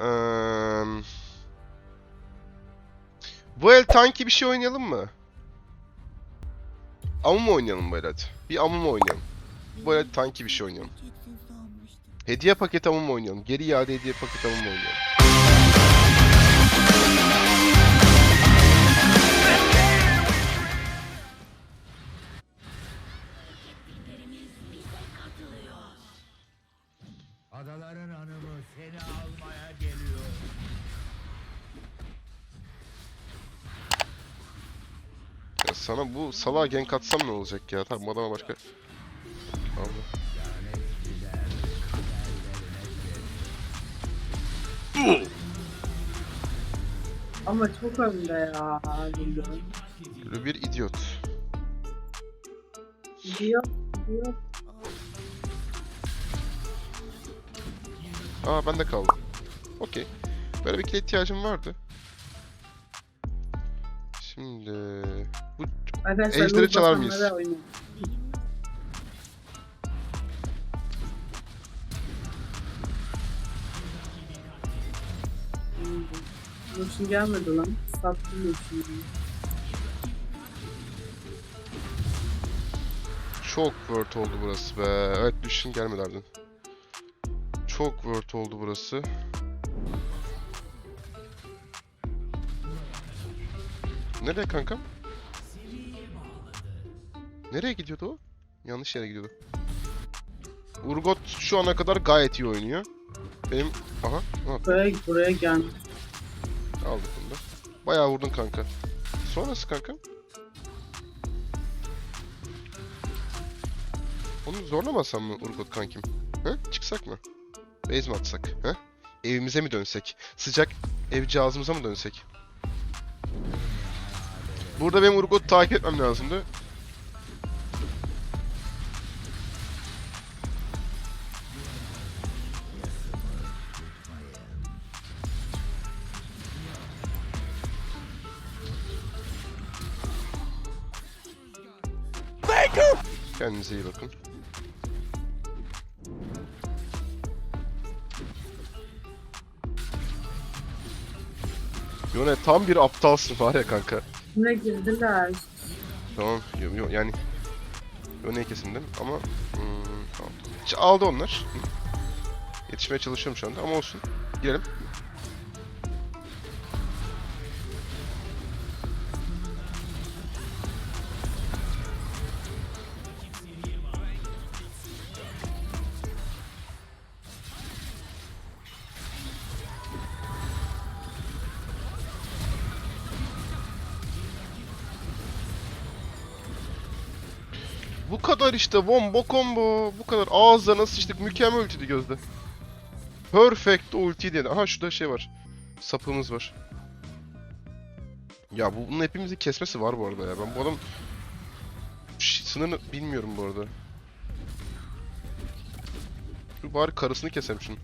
Eee, bu el tanki bir şey oynayalım mı? Amuma oynayalım bu el hadi. Bir amuma oynayalım. Bu el tanki bir şey oynayalım. Hediye paket amuma oynayalım. Geri iade hediye paket amuma oynayalım. Sana bu salağa gank atsam ne olacak ya? Tamam adama başka... Allah. Ama çok önde ya. Bilmiyorum. Böyle bir idiot. Diyor, diyor. Aa ben de kaldım. Okey. Böyle bir kile ihtiyacım vardı. Şimdi... Bu Arkadaşlar Ejderi çalar mıyız? Oynayın. Lucian gelmedi lan. Sattım Lucian'ı. çok word oldu burası be. Evet düşün gelmedi ardından. Çok word oldu burası. Nereye kankam? Nereye gidiyordu o? Yanlış yere gidiyordu. Urgot şu ana kadar gayet iyi oynuyor. Benim... Aha. Ne yaptı? Buraya, buraya gelmiş. Aldık bunu da. Bayağı vurdun kanka. Sonrası kanka. Onu zorlamasam mı Urgot kankim? He? Çıksak mı? Base mi atsak? He? Evimize mi dönsek? Sıcak ev cihazımıza mı dönsek? Burada benim Urgot'u takip etmem lazımdı. Kendinize iyi bakın. Yone tam bir aptalsın var ya kanka. Ne girdiler? Tamam yo- yo- yani Yone'yi kesin değil mi? Ama hmm, tamam. Aldı onlar. Yetişmeye çalışıyorum şu anda ama olsun. Girelim. Bu kadar işte wombo combo. Bu kadar ağızlarına sıçtık. Mükemmel ultiydi gözde. Perfect ulti diye. Aha şurada şey var. Sapımız var. Ya bu- bunun hepimizi kesmesi var bu arada ya. Ben bu adam sınırını bilmiyorum bu arada. Şu bari karısını kesem şunu.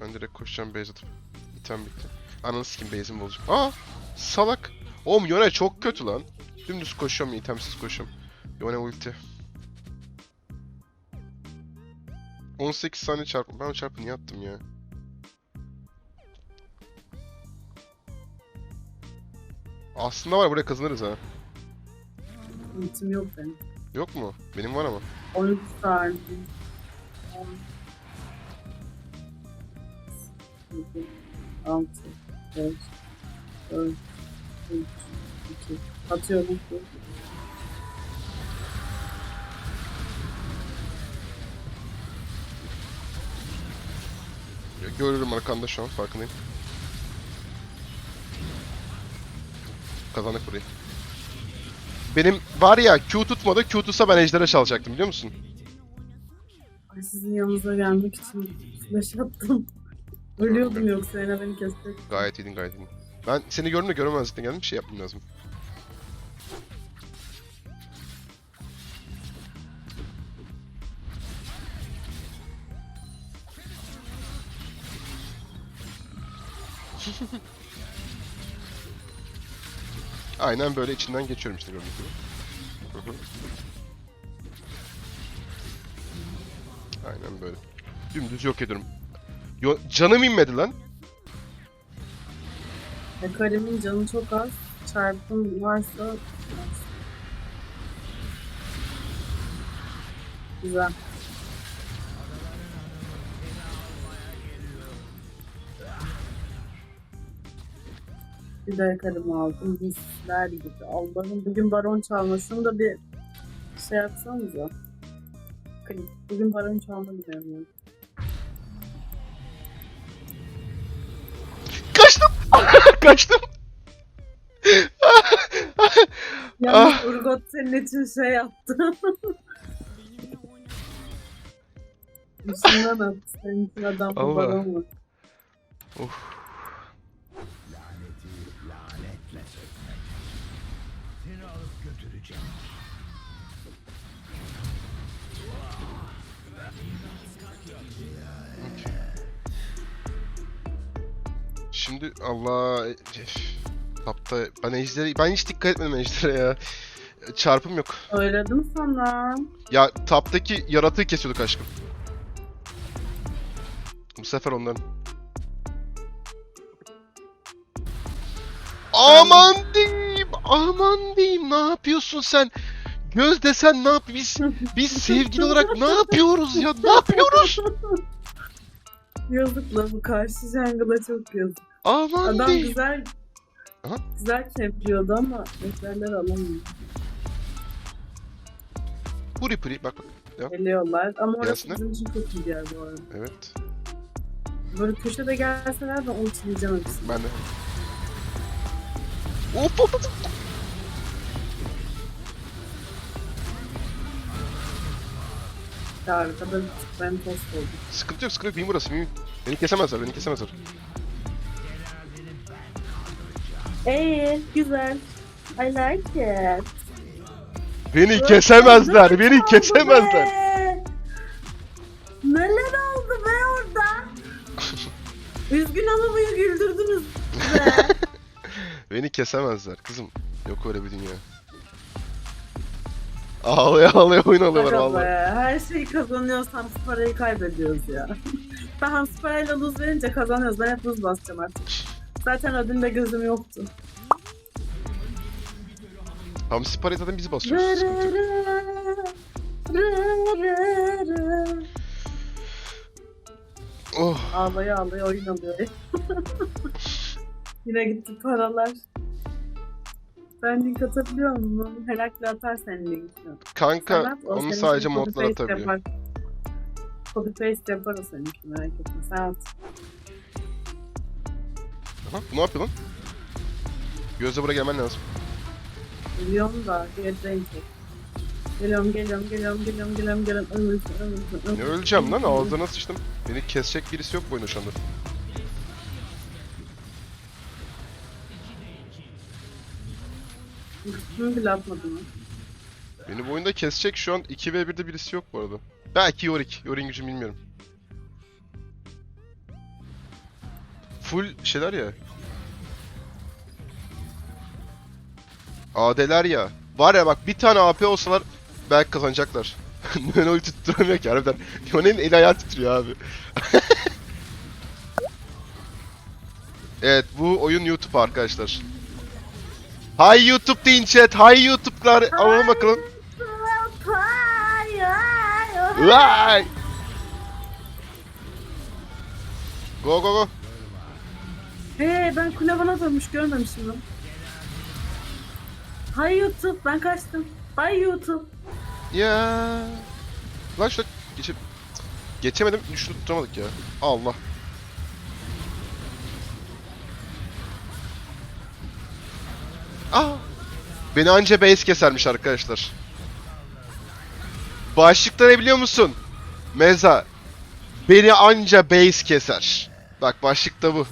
Ben direkt koşacağım base atıp. İtem bitti. Ananı sikim base'imi bozacağım. Aa! Salak! Oğlum Yone çok kötü lan. Dümdüz koşuyorum, itemsiz koşuyorum. Yone ulti. 18 saniye çarpı. Ben o çarpı niye attım ya? Aslında var ya, buraya kazanırız ha. Ultim yok benim. Yok mu? Benim var ama. 13 saniye. 10 6 5 4 3 2 Atıyorum. Görürüm arkanda şu an farkındayım. Kazandık burayı. Benim var ya Q tutmadı. Q tutsa ben ejdere çalacaktım biliyor musun? Ay sizin yanınıza gelmek için flash attım. Ölüyordum yoksa yine beni kesecek. Gayet iyiydin gayet iyiydin. Ben seni gördüm de göremezlikten geldim. Bir şey yapmam lazım. Aynen böyle içinden geçiyorum işte gördüğünüz gibi. Aynen böyle. Dümdüz yok ediyorum. Yo canım inmedi lan. E, Karim'in canı çok az. Çarpım varsa... Güzel. Bir de Karim'i aldım. Hisler gibi. Allah'ım bugün baron çalma. Şunu da bir şey yapsanıza. Karim, Bugün baron çalma diyorum ya. Kaçtım. Yalnız Ah. Urgot senin için şey yaptı. İçinden attı. Senin için adam bu mu? Of. Şimdi Allah Üf. Tapta ben ejderi ben hiç dikkat etmedim ejdere ya. Çarpım yok. Söyledim sana. Ya taptaki yaratığı kesiyorduk aşkım. Bu sefer onların. Aman diyeyim, aman diyeyim. Ne yapıyorsun sen? Göz desen ne yap? Biz biz sevgili olarak ne yapıyoruz ya? Ne yapıyoruz? Yazık la bu karşı jungle'a çok yazık. Aman Adam diyeyim. güzel Aha. güzel kempliyordu ama eserler alamıyor. Puri puri bak bak. Geliyorlar ama orası Gelsinler. bizim için çok iyi bir yer bu arada. Evet. Böyle köşede gelseler ben ultileyeceğim hepsini. Ben de. Hop hop hop. Bir tık ben tost oldum. Sıkıntı yok sıkıntı yok. Benim burası. Benim... Beni kesemezler. Beni kesemezler. Eee güzel. I like it. Beni kesemezler. Beni kesemezler. be? Neler oldu be orada? Üzgün ama beni güldürdünüz be. Beni kesemezler kızım. Yok öyle bir dünya. Ağlaya ağlaya oyun alıyorlar vallahi. her şeyi kazanıyoruz hamsi parayı kaybediyoruz ya. hamsi parayla luz verince kazanıyoruz. Ben hep luz basacağım artık. Zaten ödülde gözüm yoktu. Hamsi parayı zaten bizi basıyoruz. Sıkıntı yok. Oh. Ağlaya ağlaya oyun alıyor. Yine gitti paralar. Sen link atabiliyor musun? Herakle atar senin linkini. Kanka Sen at, o onu senin sadece için copy modlar paste atabiliyor. yapar. Copy paste yapar o seninki merak etme. Sen at. Aha, bu ne yapıyor lan? Gözle buraya gelmen lazım. Biliyorum da ki. Geliyorum geliyorum geliyorum geliyorum geliyorum geliyorum. Ölürsün ölürsün Ne öleceğim lan ağzına sıçtım. Beni kesecek birisi yok bu oyunda şu anda. Üstümü bile atmadım. Beni bu oyunda kesecek şu an 2v1'de birisi yok bu arada. Belki Yorick. Yorick'in gücünü bilmiyorum. Full şeyler ya. AD'ler ya. Var ya bak bir tane AP olsalar belki kazanacaklar. Nöno'yu tutturamıyor ki harbiden. Yone'nin eli ayağı titriyor abi. evet bu oyun YouTube arkadaşlar. Hay YouTube deyin chat. Hay YouTube'lar. Alalım bakalım. Vay! Go go go. Hey ben kule bana dönmüş görmemişim lan. Hay YouTube ben kaçtım. Hay YouTube. Ya. Lan şurada geçe... Geçemedim. Şunu tutamadık ya. Allah. Aa. Beni anca base kesermiş arkadaşlar. Başlıkta ne biliyor musun? Meza. Beni anca base keser. Bak başlıkta bu.